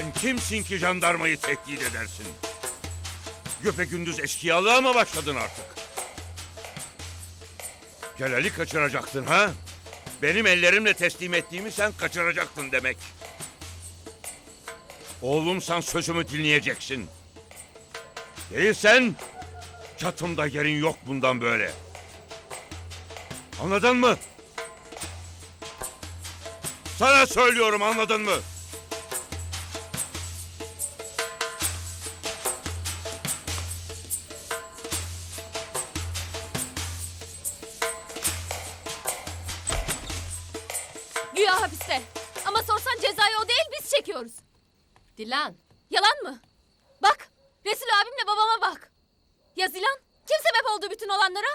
Sen kimsin ki jandarmayı tehdit edersin? Güpegündüz eşkıyalığa mı başladın artık? Celal'i kaçıracaktın ha? Benim ellerimle teslim ettiğimi sen kaçıracaktın demek. Oğlumsan sözümü dinleyeceksin. Değilsen çatımda yerin yok bundan böyle. Anladın mı? Sana söylüyorum anladın mı? Güya hapiste. Ama sorsan cezayı o değil biz çekiyoruz. Dilan, Yalan mı? Bak Resul abimle babama bak. Ya Zilan? Kim sebep oldu bütün olanlara?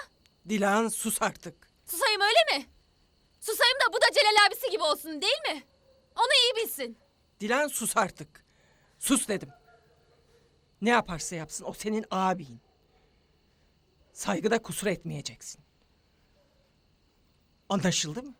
Dilan sus artık. Susayım öyle mi? Susayım da bu da Celal abisi gibi olsun değil mi? Onu iyi bilsin. Dilan sus artık. Sus dedim. Ne yaparsa yapsın o senin abin. Saygıda kusur etmeyeceksin. Anlaşıldı mı?